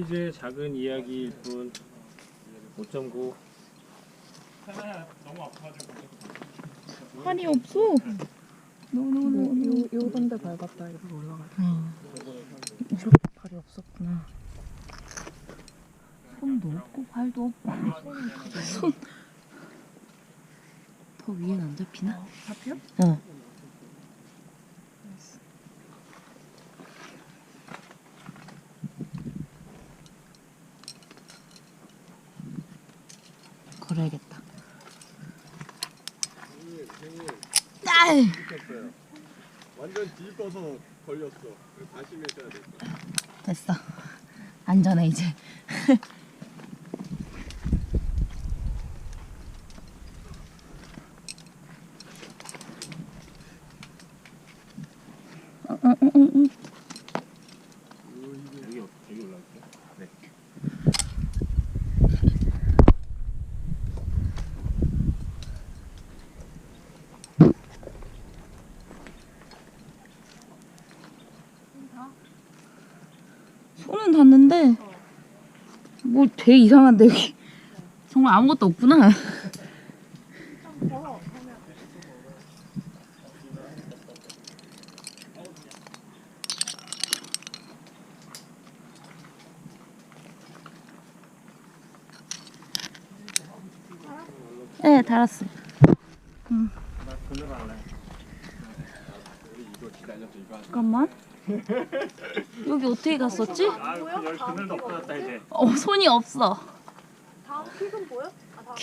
퀴즈의 작은 이야기일 뿐 5.9 팔이 없어. 요, 요 건데 밟았다 이렇게 올라가. 이렇게 발이 없었구나. 손도 없고 발도 없고. 손. 더 위엔 안 잡히나? 잡혀? 어. 걸어야겠다. 딸! 완전 뒤집어서 걸렸어. 다시 매셔야 돼. 됐어. 안전해 이제. 어, 어, 어, 어, 어. 여기 여기 올라갈게요. 네. 손은 닿는데 뭐 되게 이상한데 여기 정말 아무것도 없구나. 네, 달았어. 이거 한 잠깐만. 여기 어떻게 갔었지? 아 여기 그늘도 없어졌다 이제. 어, 손이 없어. 다음 킥은 보여? 아,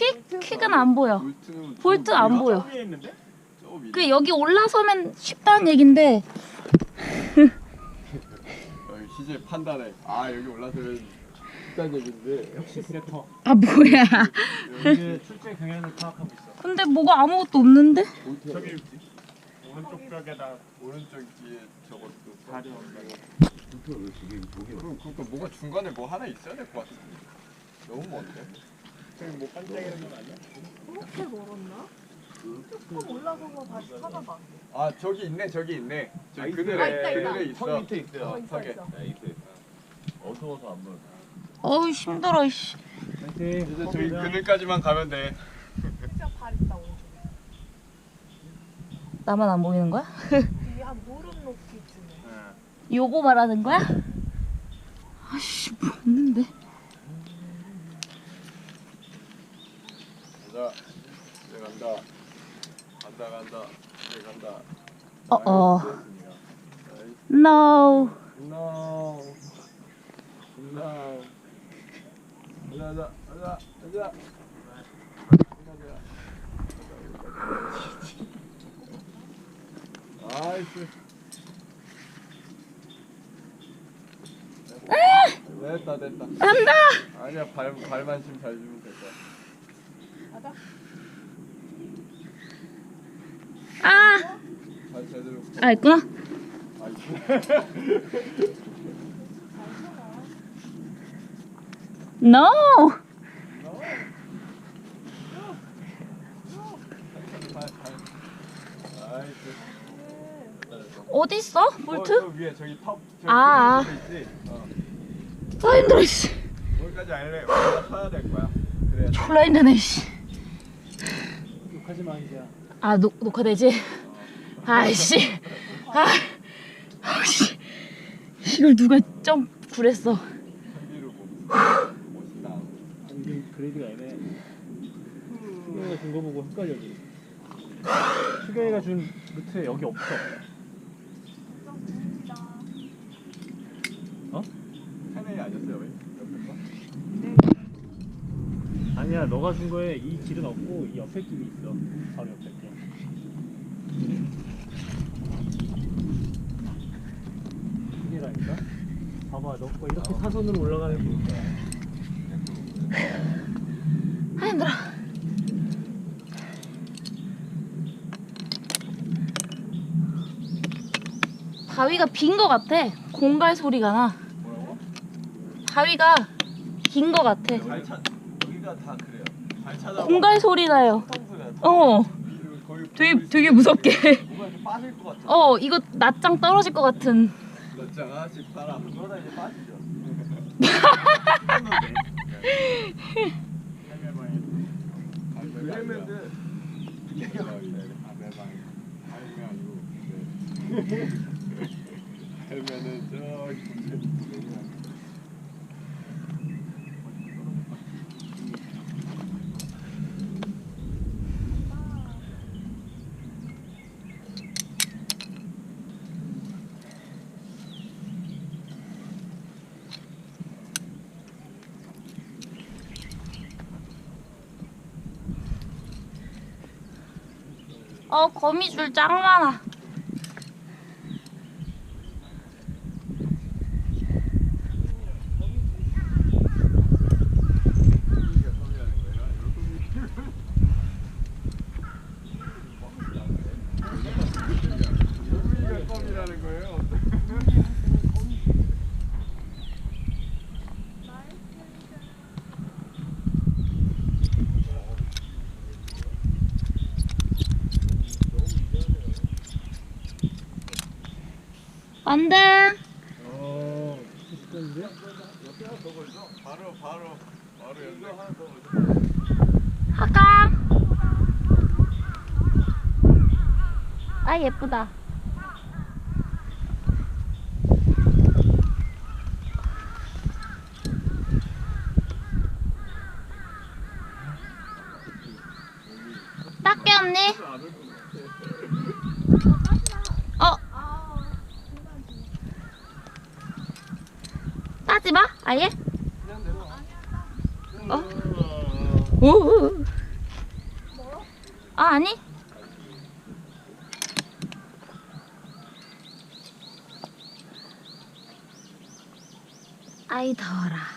다음 안 보여. 볼트 안 보여. 위에 있는데? 그 여기 올라서면 쉽다는 얘긴데 여기 시제 판단해. 아 여기 올라서면 비싼 얘긴데. 역시 세터. 아 뭐야 여기 출제 경향을 파악하고 있어. 근데 뭐가 아무것도 없는데? 저기 오른쪽 벽에다 오른쪽 뒤에 저것 그러니까 뭐가 중간에 뭐 하나 있어야 될 것 같은데. 너무 먼데. 저기 뭐 반짝이는 건 아니야? 그렇게 멀었나? 조금 올라서서 다시 찾아봐. 아 저기 있네 저기 있네. 저기 아, 그늘에 아, 있다, 있다. 그늘에 있어. 턱 밑에 있어요. 어, 있어. 있어. 어두워서 안 보여. 어우 힘들어 씨. 파이팅. 이제 저기 그늘까지만 가면 돼. 진짜 발 있다. 나만 안 보이는 거야? 뒤에 한 무릎 높이쯤에. 요거 말하는 거야? 아씨 뭐 없는데 가자. 이제 간다. 간다 간다. 이제 간다. 어어. No No. No. 가자, 가자, 가자, 가자. 나이스. 됐다, 됐다. 간다 아니야, 발, 발만 좀 잘 주면 될 거야. 가자. 아발 제대로. 아, 있구나 아이고. No. 어디 있어 어, 볼트? 저 위에 저기 탑. 저기 아, 아. 있지? 어. 아 힘들어 씨 거기까지 알래. 올라 타야 될 거야. 그래야 졸라 힘드네 씨. 욕하지 마 이제. 아 녹, 녹화되지? 아이씨 아 아씨 이걸 누가 점뭐 멋있다. 여기 그레이드가 애매해. 수경이가 준 거 보고 헷갈려. 수경이가 준 루트에 여기 없어. 어? 세네이 아니었어요, 왜? 옆에 거? 아니야 너가 준 거에 이 길은 없고 이 옆에 길이 있어. 바로 옆에 길. 이게라니까? 봐봐 너 거 이렇게 사선으로 올라가는 거 거야. 아 힘들어 바위가 빈 거 같아 공갈 소리가 나? 바위가 긴 거 같아 발 찾, 여기가 다 그래요. 발. 공갈 소리 나요. 어 되게 되게 무섭게 빠질 것 같아. 어 이거 낮장 떨어질 것 같은 맞잖아, 집 따라. 그러다 이제 빠지죠. 그러면 돼. 할면은 저기 어 거미줄 짱 많아. 안 돼. 바로 바로 바로 연락 하나 더 하까. 아 예쁘다. 딱게 언니. 어. 따지 마. 아예. 어. 오. 아 아니. 아이 더워라.